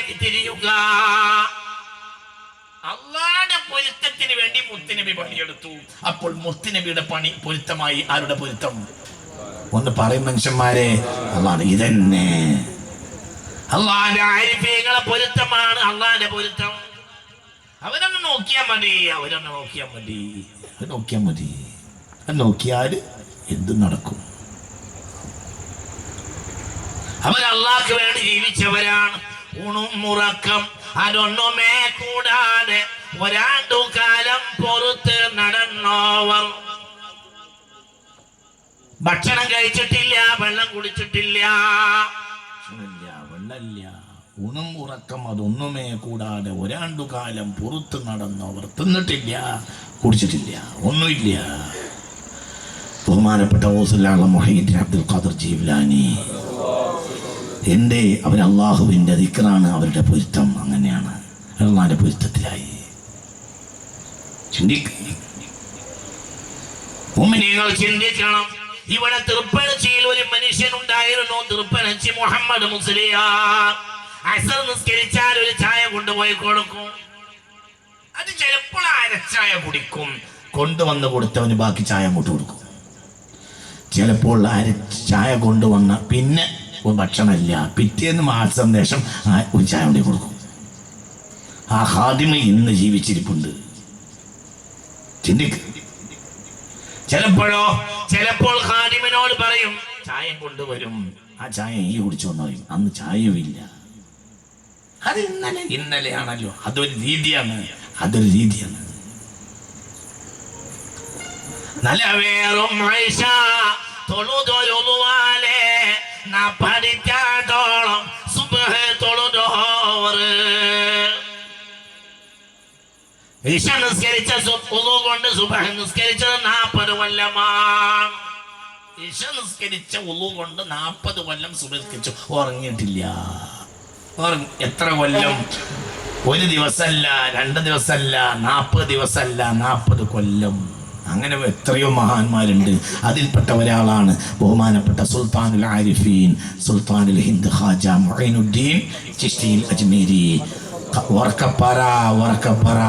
തിരിയുക. അള്ളാടെ പൊരുത്തത്തിന് വേണ്ടി മുത്തുനബി പണിയെടുത്തു. അപ്പോൾ മുത്തുനബിയുടെ പണി പൊരുത്തമായി. ആരുടെ പൊരുത്തം? ഒന്ന് പറയും മനുഷ്യന്മാരെ. അള്ളാണ് ഇതന്നെ. അള്ളാന്റെ ആരിഫീങ്ങളെ പൊരുത്തമാണ്. അള്ളാന്റെ പൊരുത്തം? അവരൊന്ന് നോക്കിയാൽ മതി. അവരൊന്ന് നോക്കിയാൽ മതി. നോക്കിയാൽ മതി. നോക്കിയാൽ എന്ത് നടക്കും? അവരല്ലാക്ക് വേണ്ടി ജീവിച്ചവരാണ്. ഊണും മുറക്കം അതൊന്നുമേ കൂടാതെ ഒരാണ്ടു കാലം പുറത്ത് നടന്നോവർ. ഭക്ഷണം കഴിച്ചിട്ടില്ല വെള്ളം കുടിച്ചിട്ടില്ല. വെള്ളമില്ല. ഊണും ഉറക്കം അതൊന്നുമേ കൂടാതെ ഒരാണ്ടു കാലം പുറത്ത് നടന്നവർ. തിന്നിട്ടില്ല കുടിച്ചിട്ടില്ല ഒന്നുമില്ല. ബഹുമാനപ്പെട്ട ഓസുലാള മൊഹീദ്ദീൻ അബ്ദുൽ ഖാദർ ജീവ്ലാനി. എന്റെ അവർ അള്ളാഹുവിന്റെ ദിക്റാണ് അവരുടെ പൊരുത്തം അങ്ങനെയാണ്. അള്ളാഹിന്റെ പൊരുത്തത്തിലായി. ചിന്തിക്ക. മുഅ്മിനീങ്ങൾ ചിന്തിക്കണം. ഇവിടെ തൃപ്പനച്ചിയിൽ ഒരു മനുഷ്യൻ ഉണ്ടായിരുന്നു തൃപ്പനച്ചി മുഹമ്മദ് മുസ്ലിയാർ അസർ നിസ്കരിച്ചാൽ ഒരു ചായ കൊണ്ടുപോയി കൊടുക്കും. അത് ചിലപ്പോൾ അരച്ചായ കുടിക്കും. കൊണ്ടുവന്ന് കൊടുത്തവന് ബാക്കി ചായ അങ്ങോട്ട് കൊടുക്കും. ചിലപ്പോൾ അര ചായ കൊണ്ടുവന്ന പിന്നെ ഒരു ഭക്ഷണമില്ല പിറ്റേന്ന് മാസം സന്ദേശം ആ ഒരു ചായ കൊടുക്കും. ആ ഹാദിമ ഇന്ന് ജീവിച്ചിരിപ്പുണ്ട്. ചിന്തിക്ക. ചിലപ്പോഴോ ചിലപ്പോൾ ഹാദിമനോട് പറയും ചായ കൊണ്ടുവരും. ആ ചായ ഈ കുടിച്ചു പറയും. അന്ന് ചായയുമില്ല. അത് ഇന്നലെ ഇന്നലെയാണല്ലോ. അതൊരു രീതിയാണ്. അതൊരു രീതിയാണ്. നല്ല വേറും തൊഴുതൊരുവാലെ നാ പഠിക്കാത്തോളം സുബഹ തൊഴുതോറ്. ഇഷ നിസ്കരിച്ച കൊണ്ട് സുബഹ നിസ്കരിച്ചത് നാൽപ്പത് കൊല്ലമാണ്. ഇഷ നിസ്കരിച്ച ഉളു കൊണ്ട് നാൽപ്പത് കൊല്ലം സുബഹിച്ചു ഉറങ്ങിയിട്ടില്ല. ഉറങ്ങി എത്ര കൊല്ലം? ഒരു ദിവസമല്ല രണ്ട് ദിവസമല്ല നാൽപ്പത് ദിവസമല്ല നാൽപ്പത് കൊല്ലം. അങ്ങനെ എത്രയോ മഹാന്മാരുണ്ട്. അതിൽപ്പെട്ട ഒരാളാണ് ബഹുമാനപ്പെട്ട സുൽത്താനുൽ ആരിഫീൻ. സുൽത്താനുൽ ഹിന്ദ് ഹാജ മൊഹൈനുദ്ദീൻ ചിഷ്ടിയിൽ അജ്മീരി. ഉറക്കപ്പറ ഉറക്കപ്പറ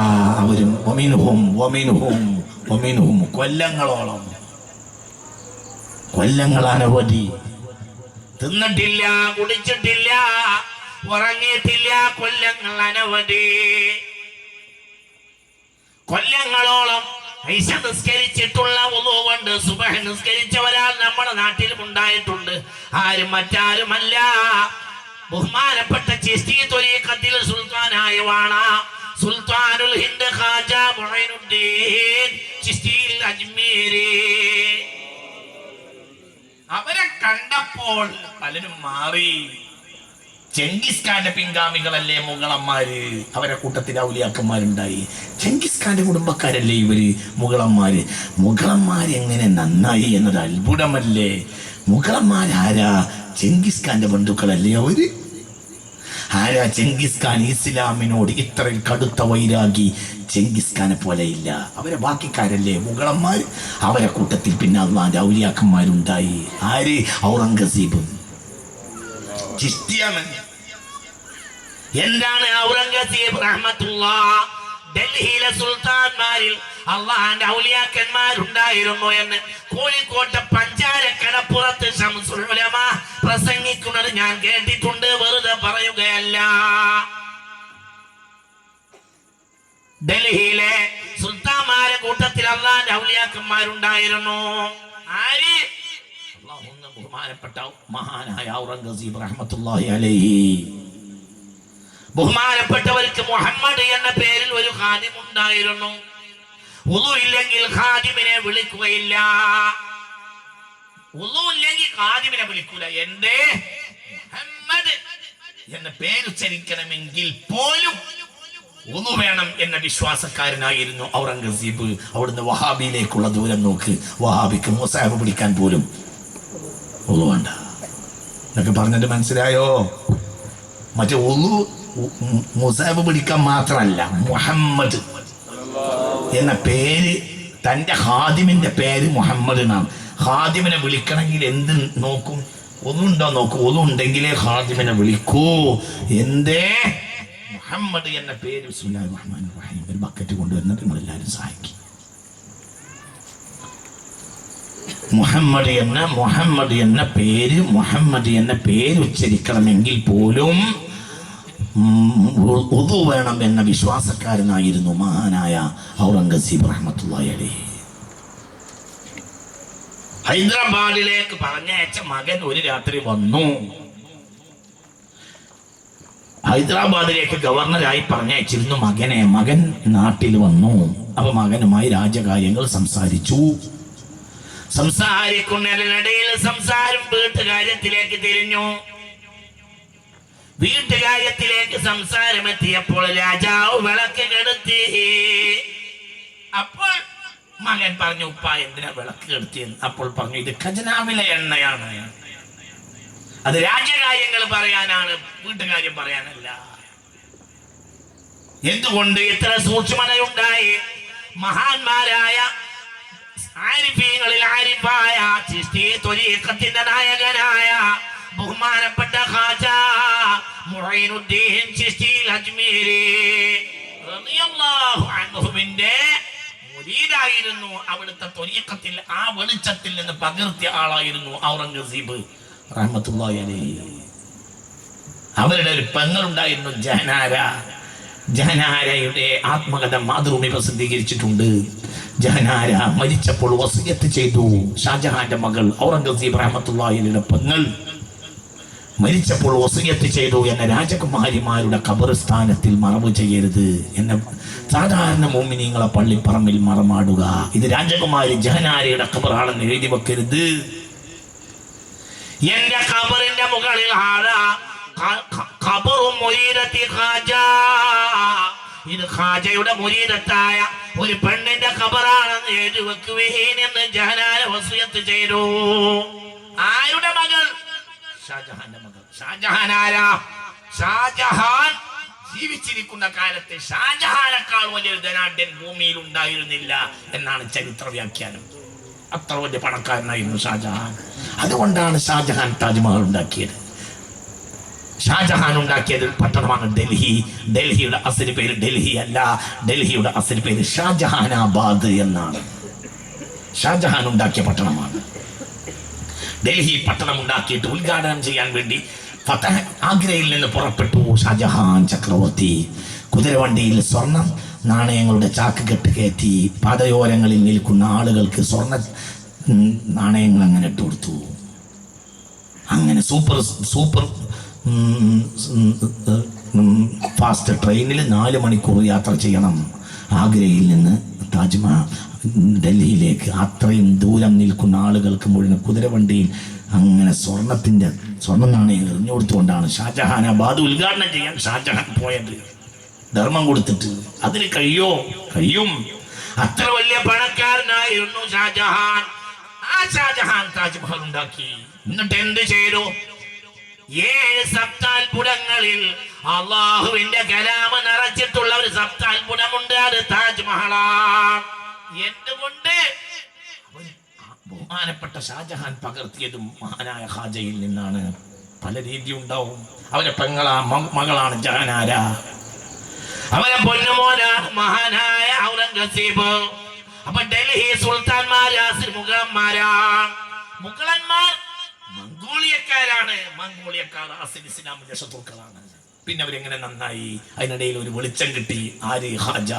അവരും ഒമിനുഹും ഒമിനുഹും ഒമിനുഹും. കൊല്ലങ്ങളോളം. കൊല്ലങ്ങൾ അനവധി തിന്നിട്ടില്ല കുടിച്ചിട്ടില്ല ഉറങ്ങിയിട്ടില്ല കൊല്ലങ്ങൾ അനവധി കൊല്ലങ്ങളോളം നിസ്കരിച്ചിട്ടുള്ള ഒന്നുകൊണ്ട് സുബഹ നിസ്കരിച്ചവരാൽ നമ്മുടെ നാട്ടിലും ഉണ്ടായിട്ടുണ്ട്. ആരും മറ്റാരുമല്ല. ബഹുമാനപ്പെട്ട ചിസ്തി തൊലീഖത്തിൽ സുൽത്താനായ വാണ സുൽത്താനുൽ ഹിന്ദ് ഖാജ മുഹൈനുദ്ദീൻ ചിസ്തിയിൽ അജ്മീരി. അവരെ കണ്ടപ്പോൾ പലരും മാറി. ചെങ്കിസ് ഖാന്റെ പിൻഗാമികളല്ലേ മുഗളന്മാര്? അവരെ കൂട്ടത്തിൽ ഔലിയാക്കന്മാരുണ്ടായി. ചെങ്കിസ് ഖാന്റെ കുടുംബക്കാരല്ലേ ഇവർ മുഗളന്മാര്? മുഗളന്മാര് എങ്ങനെ നന്നായി എന്നത് അത്ഭുതമല്ലേ? മുഗളന്മാരാരാ ചെങ്കിസ് ഖാന്റെ ബന്ധുക്കളല്ലേ അവർ? ആരാ ചെങ്കിസ് ഖാൻ ഇസ്ലാമിനോട് ഇത്രയും കടുത്ത വൈരാഗി? ചെങ്കിസ് ഖാനെ പോലെയില്ല അവരെ ബാക്കിക്കാരല്ലേ മുഗളന്മാർ അവരെ കൂട്ടത്തിൽ പിന്നെ അള്ളാന്റെ ഔലിയാക്കന്മാരുണ്ടായി. ആര്? ഔറംഗസീബ്. ചിസ്തിയാണ് എന്താണ് ഔറംഗസീബ് റഹ്മത്തുള്ള ഡൽഹിയിലെ സുൽത്താൻമാരിൽ അള്ളാഹാന്റെ ഔലിയാക്കന്മാരുണ്ടായിരുന്നു എന്ന് കോഴിക്കോട്ടെ പഞ്ചാര കടപ്പുറത്ത് ശംസുൽ ഉലമ പ്രസംഗിക്കുന്നത് ഞാൻ കേട്ടിട്ടുണ്ട് വെറുതെ പറയുകയല്ല. ഡൽഹിയിലെ സുൽത്താൻമാരെ കൂട്ടത്തിൽ അള്ളാഹാന്റെ ഔലിയാക്കന്മാരുണ്ടായിരുന്നു. ആര്? ബഹുമാനപ്പെട്ട മഹാനായ ഔറംഗസീബ് റഹ്മത്തുള്ളാഹി അലൈഹി. ബഹുമാനപ്പെട്ടവർക്ക് മുഹമ്മദ് എന്ന പേരിൽ ഒരു ഖാദിം ഉണ്ടായിരുന്നു. ഉളു ഇല്ലെങ്കിൽ ഖാദിമിനെ വിളിക്കുകയില്ല. ഉളു ഇല്ലെങ്കിൽ ഖാദിമിനെ വിളിക്കൂല. എന്റെ മുഹമ്മദ് എന്ന പേരുച്ചരിക്കണമെങ്കിൽ പോലും ഒന്നു വേണം എന്ന വിശ്വാസക്കാരനായിരുന്നു ഔറംഗസീബ്. അവിടുന്ന് വഹാബിയിലേക്കുള്ള ദൂരം നോക്ക്. വഹാബിക്ക് മുസാബ് പിടിക്കാൻ പോലും ഉളു വേണ്ട. എന്നൊക്കെ പറഞ്ഞിട്ട് മനസ്സിലായോ? മറ്റേ ഒന്നു മുസാബ് പിടിക്കാൻ മാത്രമല്ല മുഹമ്മദ് എന്ന പേര് തന്റെ ഹാദിമിന്റെ പേര് മുഹമ്മദ് എന്നാണ്. ഹാദിമിനെ വിളിക്കണമെങ്കിൽ എന്ത് നോക്കും? ഒന്നുണ്ടോ നോക്കൂ. ഒന്നുണ്ടെങ്കിലേ ഹാദിമിനെ വിളിക്കൂ. എന്തേ? മുഹമ്മദ് എന്ന പേര് ബിസ്മില്ലാഹിർ റഹ്മാനിർ റഹീം. ഒരു ബക്കറ്റ് കൊണ്ടുവന്നിട്ട് നിങ്ങളെല്ലാവരും സഹായിക്കും. മുഹമ്മദ് എന്ന മുഹമ്മദ് എന്ന പേര് മുഹമ്മദ് എന്ന പേര് ഉച്ചരിക്കണമെങ്കിൽ പോലും ഉതു വേണം എന്ന വിശ്വാസക്കാരനായിരുന്നു മഹാനായ ഔറംഗസീബ് റഹ്മത്തുള്ളാഹി അലൈഹി. ഹൈദരാബാദിലേക്ക് പറഞ്ഞയച്ച മകൻ ഒരു രാത്രി വന്നു. ഹൈദരാബാദിലേക്ക് ഗവർണറായി പറഞ്ഞയച്ചിരുന്നു മകനെ. മകൻ നാട്ടിൽ വന്നു. അപ്പൊ മകനുമായി രാജകാര്യങ്ങൾ സംസാരിച്ചു. സംസാരിക്കുന്നതിനിടയിൽ സംസാരം വീട്ടുകാര്യത്തിലേക്ക് തിരിഞ്ഞു. വീട്ടുകാര്യത്തിലേക്ക് സംസാരം എത്തിയപ്പോൾ രാജാവ് വിളക്ക് കെടുത്തി. അപ്പോൾ മകൻ പറഞ്ഞു ഉപ്പ എന്തിനാ വിളക്ക് കെടുത്തിയെന്ന്? അപ്പോൾ പറഞ്ഞു ഇത് ഖജനാവിലെ എണ്ണയാണ്. അത് രാജ്യകാര്യങ്ങൾ പറയാനാണ് വീട്ടുകാര്യം പറയാനല്ല. എന്തുകൊണ്ട് ഇത്ര സൂക്ഷ്മതയുണ്ടായി? മഹാന്മാരായ ആരിഫീങ്ങളിൽ ആരിഫായ ചിസ്തി ത്വരീഖത്തിന്റെ നായകനായ ബഹുമാനപ്പെട്ട ഖാജ മുഈനുദ്ദീൻ ചിസ്തി അജ്മീരി റളിയല്ലാഹു അൻഹുവിന്റെ മുരീദായിരുന്നു. അവിടുത്തെ ത്വരീഖത്തിൽ ആ വെളിച്ചത്തിൽ നിന്ന് പകർത്തിയ ആളായിരുന്നു ഔറംഗസീബ്. റഹ്മത്തുള്ളാഹി അലൈഹി. അവരുടെ ഒരു പെങ്ങളുണ്ടായിരുന്നു ജഹനാര. ജഹനാരയുടെ ആത്മകഥ മാതൃഭൂമി പ്രസിദ്ധീകരിച്ചിട്ടുണ്ട്. ജഹനാര മരിച്ചപ്പോൾ വസിയത്ത് ചെയ്തു. ഷാജഹാന്റെ മകൾ ഔറംഗസീബ് റഹമത്തുള്ളാഹിയുടെ പെങ്ങൾ മരിച്ചപ്പോൾ വസിയത്ത് ചെയ്തു എന്ന രാജകുമാരിമാരുടെ ഖബർസ്ഥാനത്തിൽ മറവ് ചെയ്യരുത് എന്ന സാധാരണ മോമിനിങ്ങളെ പള്ളിപ്പറമ്പിൽ മറമാടുക. ഇത് രാജകുമാരി ജഹനാരയുടെ ഖബറാണെന്ന് എഴുതി വെക്കരുത്. എന്റെ ഖബറിന്റെ മുകളിൽ ആരാ? ഖബറും ഇത് ഖാജയുടെ മുരീദത്തായ ഒരു പെണ്ണിന്റെ ഖബറാണെന്ന് എഴുതി വെക്കുകയും എന്ന് ജഹനാന വസിയത്ത് ചെയ്തു. ആരുടെ മകൾ? ഷാജഹാന്റെ മകൾ. ഷാജഹാൻ ആരാ? ഷാജഹാൻ ജീവിച്ചിരിക്കുന്ന കാലത്ത് ഷാജഹാനേക്കാൾ വലിയൊരു ധനാഢ്യൻ ഭൂമിയിൽ ഉണ്ടായിരുന്നില്ല എന്നാണ് ചരിത്ര വ്യാഖ്യാനം. അത്ര വലിയ പണക്കാരനായിരുന്നു ഷാജഹാൻ. അതുകൊണ്ടാണ് ഷാജഹാൻ താജ്മഹൽ ഉണ്ടാക്കിയത്. ഷാജഹാൻ ഉണ്ടാക്കിയത് പട്ടണമാണ് ഡൽഹി. ഡൽഹിയുടെ അസൽ പേര് ഡൽഹി അല്ല. ഡൽഹിയുടെ അസൽ പേര് ഷാജഹാനാബാദ് എന്നാണ്. ഷാജഹാൻ ഉണ്ടാക്കിയ പട്ടണമാണ്. ഡൽഹി പട്ടണം ഉണ്ടാക്കിയിട്ട് ഉദ്ഘാടനം ചെയ്യാൻ വേണ്ടി ഫതഹ് ആഗ്രയിൽ നിന്ന് പുറപ്പെട്ടു ഷാജഹാൻ ചക്രവർത്തി. കുതിരവണ്ടിയിൽ സ്വർണം നാണയങ്ങളുടെ ചാക്ക് കെട്ട് കയറ്റി പാതയോരങ്ങളിൽ നിൽക്കുന്ന ആളുകൾക്ക് സ്വർണ നാണയങ്ങൾ അങ്ങനെ ഇട്ട് കൊടുത്തു. അങ്ങനെ സൂപ്പർ സൂപ്പർ ഫാസ്റ്റ് ട്രെയിനിൽ നാല് മണിക്കൂർ യാത്ര ചെയ്യണം. ആഗ്രയിൽ നിന്ന് താജ്മഹൽ ഡൽഹിയിലേക്ക്. അത്രയും ദൂരം നിൽക്കുന്ന ആളുകൾക്ക് മുഴുവൻ കുതിരവണ്ടിയിൽ അങ്ങനെ സ്വർണത്തിന്റെ സ്വർണ നാണയം എറിഞ്ഞു കൊടുത്തുകൊണ്ടാണ് ഷാജഹാൻ അബാദ് ഉദ്ഘാടനം ചെയ്യാൻ ഷാജഹാൻ പോയത്. ധർമ്മം കൊടുത്തിട്ട്. അതിന് കഴിയോ? കഴിയും. അത്ര വലിയ പണക്കാരനായിരുന്നു ഷാജഹാൻ. ആ ഷാജഹാൻ താജ്മഹൽ ഉണ്ടാക്കി. എന്നിട്ട് എന്ത് ചെയ്തു? ഏഴ് സപ്താത്ഭുതങ്ങളിൽ അള്ളാഹുവിന്റെ കലാമ നിറച്ചിട്ടുള്ള ഒരു സപ്താത്ഭുതമുണ്ട് അത് താജ്മഹലാണ്. എന്തുകൊണ്ട്? ബഹുമാനപ്പെട്ട ഷാജഹാൻ പകർത്തിയതും മഹാനായ ഹാജയിൽ നിന്നാണ്. പല രീതി ഉണ്ടാവും. അവരെ പെങ്ങളാ മകളാണ് ജഹാനാര. അവരെ പൊന്നുമോന മഹാനായ ഔറംഗസീബ്. അപ്പൊ ഡൽഹി സുൽത്താൻമാരാ മുഗളന്മാരാ. മുഗളന്മാർ മംഗോളിയക്കാരാണ്. മംഗോളിയക്കാർ ആസിൻ ഇസ്ലാമിന്റെ ശത്രുക്കളാണ്. പിന്നെ അവരെങ്ങനെ നന്നായി? അതിനിടയിൽ ഒരു വെളിച്ചം കിട്ടി. ആര്? ഹാജ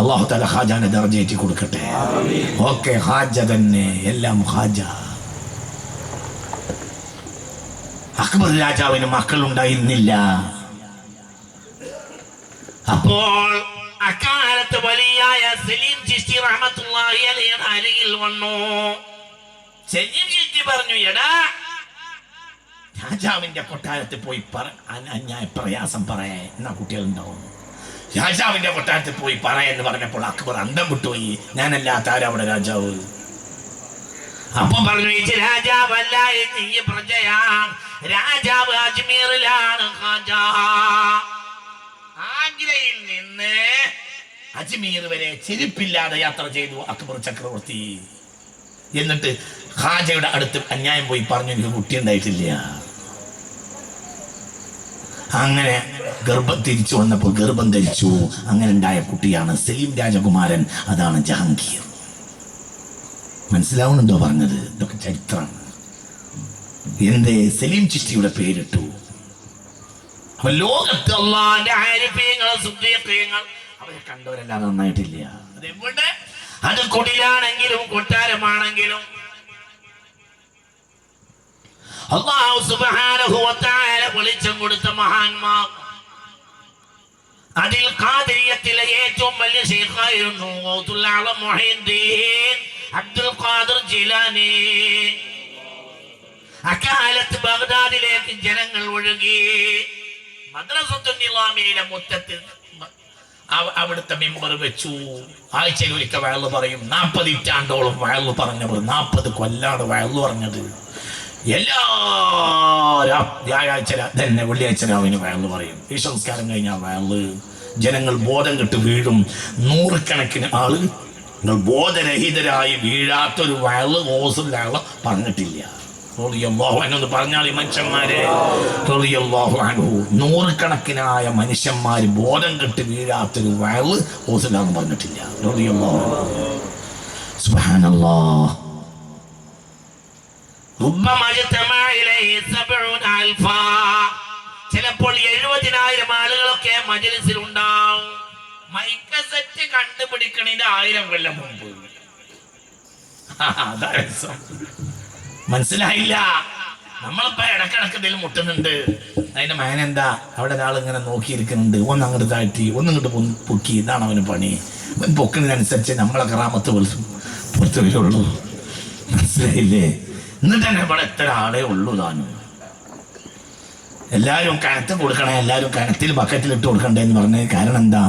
അള്ളാഹു തല ഹാജാനെ ദർജയേറ്റി കൊടുക്കട്ടെ. ഓക്കെ ഹാജ തന്നെ. എല്ലാം ഹാജ അക്ബർ രാജാവിന് മക്കളുണ്ടായിരുന്നില്ല. അപ്പോൾ അക്കാലത്ത് വലിയായ സലീം ചിസ്തി റഹ്മത്തുള്ളാഹി അലൈഹിയുടെ അരികിൽ വന്നു. സലീം പറഞ്ഞു എടാ രാജാവിന്റെ കൊട്ടാരത്തിൽ പോയി അന്യായ പ്രയാസം പറയാ എന്നാ കുട്ടികളുണ്ടാവും? രാജാവിന്റെ കൊട്ടാരത്തിൽ പോയി പറ എന്ന് പറഞ്ഞപ്പോൾ അക്ബർ അന്തം വിട്ടുപോയി. ഞാനല്ലാത്ത ആരാ രാജാവ്? അപ്പൊ പറഞ്ഞു രാജാവല്ല ഈ പ്രജയാ. രാജാവ് അജ്മീറിലാണ് ആഗ്രയിൽ നിന്ന് അജ്മീർ വരെ ചെരുപ്പില്ലാതെ യാത്ര ചെയ്തു അക്ബർ ചക്രവർത്തി. എന്നിട്ട് ഹാജയുടെ അടുത്ത് അന്യായം പോയി പറഞ്ഞു എനിക്ക് കുട്ടി ഉണ്ടായിട്ടില്ല. അങ്ങനെ ഗർഭം തിരിച്ചു വന്നപ്പോൾ ഗർഭം ധരിച്ചു. അങ്ങനെ ഉണ്ടായ കുട്ടിയാണ് സലീം രാജകുമാരൻ. അതാണ് ജഹാംഗീർ. മനസ്സിലാവുന്നുണ്ടോ പറഞ്ഞത്? ഇതൊക്കെ ചരിത്രമാണ് എന്തേ? സലീം ചിഷ്ടിയുടെ പേരിട്ടു. അപ്പൊ ലോകത്ത് അവരെ കണ്ടവരല്ലാതെ നന്നായിട്ടില്ല. അതെവിടെ? അത് കുടിലാണെങ്കിലും കൊട്ടാരമാണെങ്കിലും അള്ളാഹു തആല വെളിച്ചം കൊടുത്ത മഹാന്മാർ അതിൽ കാതിരിയത്തിലെ ഏറ്റവും വലിയ ആലം അബ്ദുൽ ഖാദിർ ജിലാനി. അക്കാലത്ത് ബഗ്ദാദിലേക്ക് ജനങ്ങൾ ഒഴുകി. മദ്രസത്തു നിലാമിയിലെ മുറ്റത്ത് അവിടുത്തെ മെമ്പർ വെച്ചു. ആഴ്ചയിൽ ഒരിക്കൽ വയൽ പറയും നാൽപ്പത് ഇറ്റാണ്ടോളം വയൽ പറഞ്ഞവർ നാൽപ്പത് കൊല്ലാണ് വയൽ പറഞ്ഞത്. എല്ലാ വ്യാഴാഴ്ച തന്നെ വെള്ളിയാഴ്ച രാവിലെ വയൽ പറയും. ഈ സംസ്കാരം കഴിഞ്ഞാൽ വയൽ ജനങ്ങൾ ബോധം കെട്ട് വീഴും. നൂറുകണക്കിന് ആൾ ബോധരഹിതരായി വീഴാത്തൊരു വയൽ ഓസിലുള്ള പറഞ്ഞിട്ടില്ല. എന്ന് പറഞ്ഞാൽ ഈ മനുഷ്യന്മാരെ. നൂറുകണക്കിനായ മനുഷ്യന്മാർ ബോധം കെട്ട് വീഴാത്തൊരു വയറ് ഓസിലാന്ന് പറഞ്ഞിട്ടില്ല. ചിലപ്പോൾ എഴുപതിനായിരം ആളുകളൊക്കെ മജലിസിൽ ഉണ്ടാവും മൈക്ക സെറ്റ് കണ്ടുപിടിക്കണതിന്റെ ആയിരം കൊല്ലം മുമ്പ്. മനസ്സിലായില്ല. നമ്മളിപ്പോ ഇടക്കിടക്ക് ഇതിൽ മുട്ടുന്നുണ്ട്. അതിന്റെ മാൻ എന്താ അവിടെ ഒരാൾ ഇങ്ങനെ നോക്കിയിരിക്കുന്നുണ്ട്. ഒന്ന് അങ്ങോട്ട് താഴ്ത്തി ഒന്ന് ഇങ്ങോട്ട് പൊക്കി. ഇതാണ് അവന് പണി. പൊക്കുന്നതിനനുസരിച്ച് നമ്മളെ കറാമത്ത് പുറത്തു വരുള്ളൂ മനസ്സിലായില്ലേ? എന്നിട്ട് തന്നെ ഇവിടെ എത്ര ആളേ ഉള്ളൂ താനും. എല്ലാവരും കനത്ത് കൊടുക്കണേ എല്ലാവരും കനത്തിൽ ബക്കറ്റിൽ ഇട്ട് കൊടുക്കണ്ടേ എന്ന് പറഞ്ഞത് കാരണം എന്താ?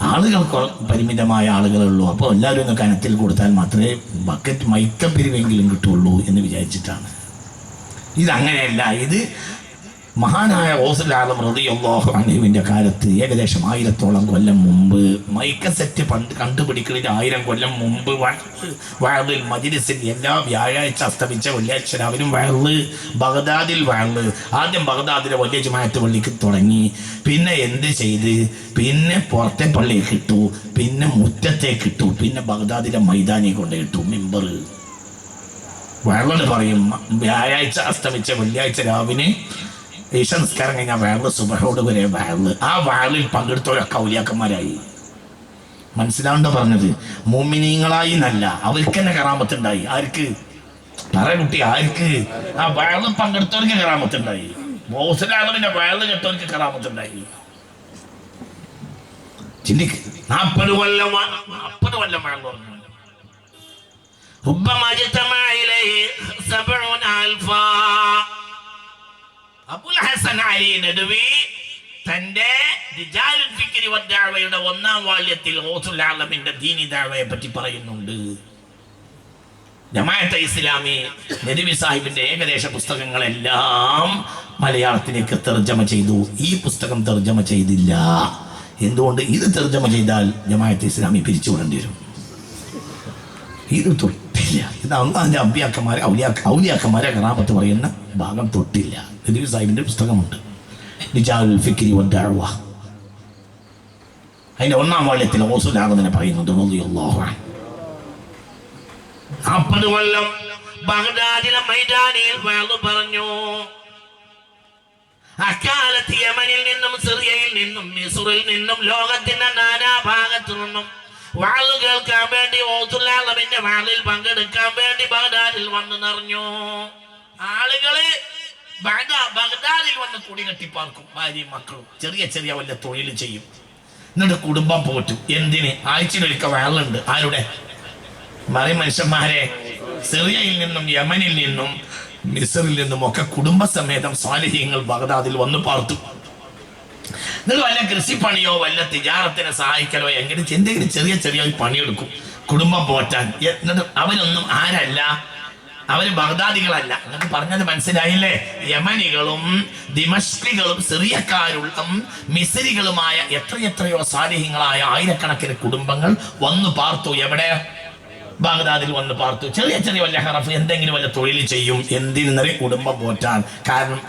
ആളുകൾ പരിമിതമായ ആളുകളേ ഉള്ളൂ അപ്പോൾ എല്ലാവരും ഒന്ന് കനത്തിൽ കൊടുത്താൽ മാത്രമേ ബക്കറ്റ് മൈത്തപ്പിരിവെങ്കിലും കിട്ടുള്ളൂ എന്ന് വിചാരിച്ചിട്ടാണ്. ഇതങ്ങനെയല്ല. ഇത് മഹാനായ ഓസുലാലം റളിയല്ലാഹു അനുവിന്റെ കാലത്ത് ഏകദേശം ആയിരത്തോളം കൊല്ലം മുമ്പ് മൈക്ക സെറ്റ് പണ്ട് കണ്ടുപിടിക്കുന്നതിന് ആയിരം കൊല്ലം മുമ്പ് വയലിൽ മജിലിസിൽ എല്ലാ വ്യാഴാഴ്ച അസ്തമിച്ച വെള്ളിയാഴ്ച രാവിലും വയൽ ബഗ്ദാദിൽ വയൽ ആദ്യം ബഗ്ദാദിലെ വലിയ ജുമായത്ത് പള്ളിക്ക് തുടങ്ങി പിന്നെ എന്ത് ചെയ്ത്? പിന്നെ പുറത്തെ പള്ളിയിൽ കിട്ടു പിന്നെ മുറ്റത്തേക്ക് ഇട്ടു പിന്നെ ബഗ്ദാദിലെ മൈതാനി കൊണ്ട് ഇട്ടു മെമ്പർ വയറിൽ പറയും വ്യാഴാഴ്ച അസ്തമിച്ച വെള്ളിയാഴ്ച രാവിലെ ഈശ നിസ്കാരം കഴിഞ്ഞാൽ വയറ് സുബഹോട് വരെ വയറ് ആ വയറിൽ പങ്കെടുത്തവരൊക്കെ ഔലിയാക്കന്മാരായി മനസ്സിലാവുണ്ടോ പറഞ്ഞത് മോമിനീങ്ങളായി എന്നല്ല അവർക്ക് തന്നെ കറാമത്തുണ്ടായി ആർക്ക് പറ കുട്ടി ആർക്ക് ആ വയറിൽ പങ്കെടുത്തവർക്ക് കറാമത്തുണ്ടായി ബോസിലാളവിന്റെ വയറ് കെട്ടവർക്ക് കറാമത്തുണ്ടായി ചിന്തിക്ക് നാൽപ്പത് കൊല്ലം വ- നാൽപ്പത് കൊല്ലം വേണം പറഞ്ഞു ربما اجتمع إليه سبعون ألفا അബുൽ ഹസൻ അലി നദവി തന്റെ വദ്ദഅവയുടെ ഒന്നാം വാല്യത്തിൽ ഗൗസുൽ ആലമിന്റെ ദീനി ദഅവയെ പറ്റി പറയുന്നുണ്ട്. ജമാഅത്തെ ഇസ്ലാമി നദവി സാഹിബിന്റെ ഏകദേശ പുസ്തകങ്ങളെല്ലാം മലയാളത്തിലേക്ക് തർജമ ചെയ്തു. ഈ പുസ്തകം തർജമ ചെയ്തില്ല. എന്തുകൊണ്ട് ഇത് തർജമ ചെയ്താൽ ജമാഅത്തെ ഇസ്ലാമി പിരിച്ചുവിടേണ്ടി വരും? ഇത് തൊട്ടില്ല. ഇത് അള്ളാഹിന്റെ അബ്യാക്കന്മാരെ ഔലിയാ ഔലിയാക്കന്മാരെ കറാമത്ത് പറയുന്ന ഭാഗം തൊട്ടില്ല. നദവി സാഹിബിന്റെ പുസ്തകമുണ്ട്. നിജാവുൽ ഫിക്രി വദ്ദാഴ്വ അതിന്റെ ഒന്നാം വാള്യത്തിൽ ഓസുലാകുന്നതിനെ പറയുന്നുണ്ട് നാൽപ്പത് കൊല്ലം ബഗ്ദാദിലെ മൈതാനിയിൽ വയലു പറഞ്ഞു. അക്കാലത്ത് യമനിൽ നിന്നും സിറിയയിൽ നിന്നും മിസുറിൽ നിന്നും ലോകത്തിന്റെ നാനാഭാഗത്തു നിന്നും വാൾ കേൾക്കാൻ വേണ്ടി ഓത്തുല്ലാളമിന്റെ വാളിൽ പങ്കെടുക്കാൻ വേണ്ടി ബഗ്ദാദിൽ വന്നു നിറഞ്ഞു. ആളുകൾ ബഗ്ദാദിൽ വന്ന് കുടി കെട്ടിപ്പാർക്കും ഭാര്യയും മക്കളും. ചെറിയ ചെറിയ വല്ല തൊഴിൽ ചെയ്യും. എന്നിട്ട് കുടുംബം പോറ്റും. എന്തിന്? ആഴ്ചയിലൊരിക്കൽ വയലുണ്ട് ആരുടെ? മറി മനുഷ്യന്മാരെ. സിറിയയിൽ നിന്നും യമനിൽ നിന്നും മിസറിൽ നിന്നും ഒക്കെ കുടുംബസമേതം സ്വാലിഹ്യങ്ങൾ ബഗ്ദാദിൽ വന്നു പാർത്തു. നിങ്ങൾ വല്ല കൃഷിപ്പണിയോ വല്ല തിജാറത്തിനെ സഹായിക്കലോ എങ്ങനെ എന്തെങ്കിലും ചെറിയ ചെറിയ പണിയെടുക്കും. കുടുംബം പോറ്റാൻ. എന്നിട്ട് അവരൊന്നും ആരല്ല. അവർ ബഗ്ദാദികളല്ല. നിങ്ങൾക്ക് പറഞ്ഞത് മനസ്സിലായില്ലേ? യമനികളും ദിമഷ്കികളും സിറിയക്കാരും മിസരികളുമായ എത്രയെത്രയോ സാലിഹ്യങ്ങളായ ആയിരക്കണക്കിന് കുടുംബങ്ങൾ വന്നു പാർത്തു. എവിടെ? ബാഗ്ദാദിൽ വന്ന് പാർത്തു. ചെറിയ ചെറിയ വല്ല ഹറഫ് എന്തെങ്കിലും വല്ല തൊഴിൽ ചെയ്യും. എന്തിനറി കുടുംബം പോറ്റാൻ. കാരണം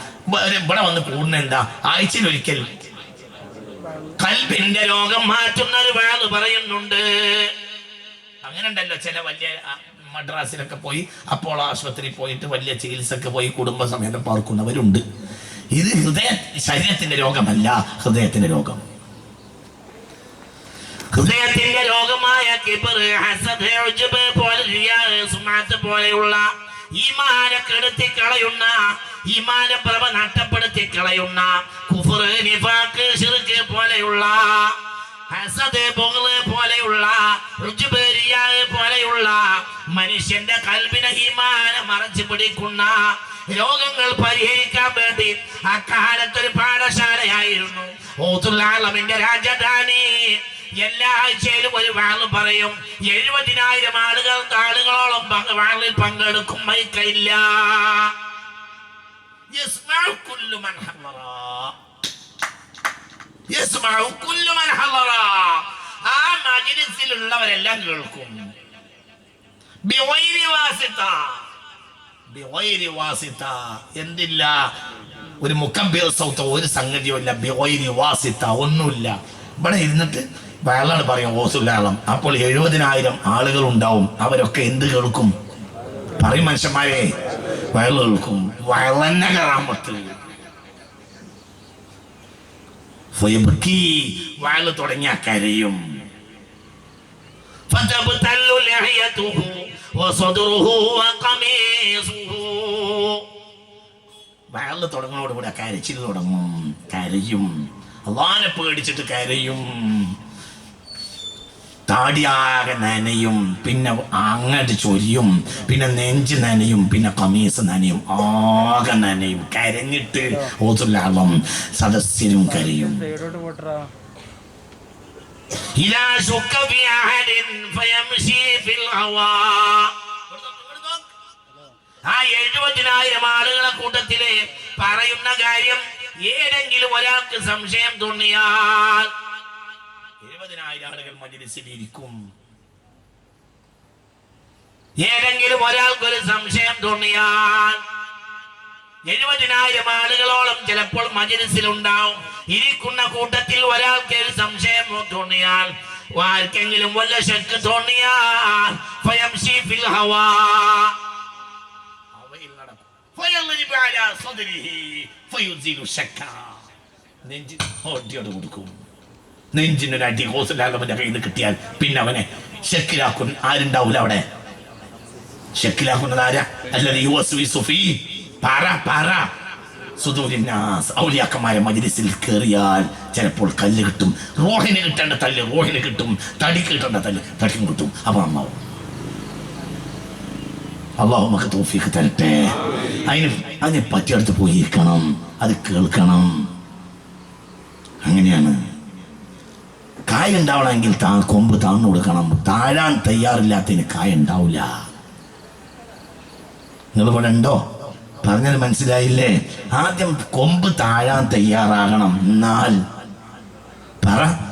ഇവിടെ വന്ന് കൂടുന്ന എന്താ? ആഴ്ചയിൽ ഒരിക്കൽ കൽബിന്റെ രോഗം മാറ്റുന്ന ഒരു വാൾ പറയുന്നുണ്ട്. അങ്ങനെ ഉണ്ടല്ലോ ചില വലിയ മദ്രാസിലൊക്കെ പോയി അപ്പോൾ ആശുപത്രി പോയിട്ട് വലിയ ചികിത്സക്ക് പോയി കുടുംബസമേതം പാർക്കുന്നവരുണ്ട്. ഇത് ഹൃദയ ശരീരത്തിന്റെ രോഗമല്ല ഹൃദയത്തിന്റെ രോഗം. ഹൃദയത്തിന്റെ രോഗമായ കിബർ ഹസദ് പോലെയുള്ള ഈമാനെ കെടുത്തി കളയുന്ന ഈമാന പ്രഭ നഷ്ടപ്പെടുത്തി കളയുന്ന കുഫർ നിഫാക്ക് ഷിർക്ക് പോലെയുള്ള പോലെയുള്ള പോലെയുള്ള മനുഷ്യന്റെ കൽബിനെ ഹിമാനം മറച്ചു പിടിക്കുന്ന രോഗങ്ങൾ പരിഹരിക്കാൻ വേണ്ടി അക്കാലത്തൊരു പാഠശാലയായിരുന്നു. ഓത്തുല്ലാളമിന്റെ രാജധാനി. എല്ലാ ആഴ്ചയിലും ഒരു വാൾ പറയും എഴുപതിനായിരം ആളുകൾ ആളുകളോളം വാളിൽ പങ്കെടുക്കും മൈക്കയില്ല. ആ മജിലിസിലുള്ളവരെല്ലാം കേൾക്കും. എന്തില്ല? ഒരു മുക്കബിർ സൗത്ത ഒരു സംഗതിയുമില്ല. ബിഗൈരി വാസിത്ത ഒന്നുമില്ല. ഇവിടെ ഇരുന്നിട്ട് വയലാണ് പറയും ഓസുല്ലാളം അപ്പോൾ എഴുപതിനായിരം ആളുകൾ ഉണ്ടാവും അവരൊക്കെ എന്ത് കേൾക്കും? പറയും മനുഷ്യന്മാരെ വയൽ കേൾക്കും. വയലന്നെ കറാമത്ത് വാൾ തുടങ്ങിയ കരയും. വയറിൽ തുടങ്ങുന്നതോടുകൂടെ കരച്ചിൽ തുടങ്ങും കരയും. അള്ളാനെ പേടിച്ചിട്ട് കരയും. താടിയാകെ നനയും പിന്നെ അങ്ങോട്ട് ചൊരിയും പിന്നെ നെഞ്ച് നനയും പിന്നെ കമീസ് നനയും ആകെ നനയും കരഞ്ഞിട്ട് ഓതുലാളം സദസ്യരും കരയും സൈഡോട്ട് പോട്ടറാ إذا شك في أحد فيمشي في الهواء ആ എഴുപതിനായിരം ആളുകളെ കൂട്ടത്തില് പറയുന്ന കാര്യം ഏതെങ്കിലും ഒരാൾക്ക് സംശയം തോന്നിയാൽ എഴുപതിനായിരം ആളുകൾ മജിലിസിലിരിക്കും. ഏതെങ്കിലും ഒരാൾക്കൊരു സംശയം തോന്നിയാൽ എഴുപതിനായിരം ആളുകളോളം ചിലപ്പോൾ മജിലിസിലുണ്ടാവും. ഇരിക്കുന്ന കൂട്ടത്തിൽ ഒരാൾക്ക് ഒരു സംശയം തോന്നിയാൽ ആർക്കെങ്കിലും വല്ല ശക്ക് തോന്നിയാൽ നെഞ്ചിൽ ഓട്ടിയോട് കൊടുക്കും. നെഞ്ചിനൊരു അടി ഹോസ്ലാലവന്റെ കയ്യിൽ നിന്ന് കിട്ടിയാൽ പിന്നെ അവനെ ഷെക്കിലാക്കുൻ ആരുണ്ടാവൂല അവിടെ? ഷെക്കിലാക്കുന്നത് ആരാ? അല്ലത് യു എസ് സുഫി. പാറ പാറ. ഔലിയാക്കന്മാരെ മജിലിസിൽ കയറിയാൽ ചിലപ്പോൾ കല്ല് കിട്ടും. റോഹിന് കിട്ടേണ്ട തല്ല് റോഹിന് കിട്ടും. തടി കിട്ടേണ്ട തല്ല് തടിക്കും കിട്ടും. അപ്പൊ അമ്മാവും അള്ളാഹു. നമുക്ക് തോഫിക്ക് തരട്ടെ. അതിന് അതിനെ പറ്റിയടുത്ത് പോയിരിക്കണം. അത് കേൾക്കണം. അങ്ങനെയാണ്. കായ ഉണ്ടാവണമെങ്കിൽ താ കൊമ്പ് താഴ്ന്നു കൊടുക്കണം. താഴാൻ തയ്യാറില്ലാത്തതിന് കായ ഉണ്ടാവില്ല നിങ്ങൾ ഇവിടെ ഉണ്ടോ? പറഞ്ഞത് മനസ്സിലായില്ലേ? ആദ്യം കൊമ്പ് താഴാൻ തയ്യാറാകണം. എന്നാൽ പറ.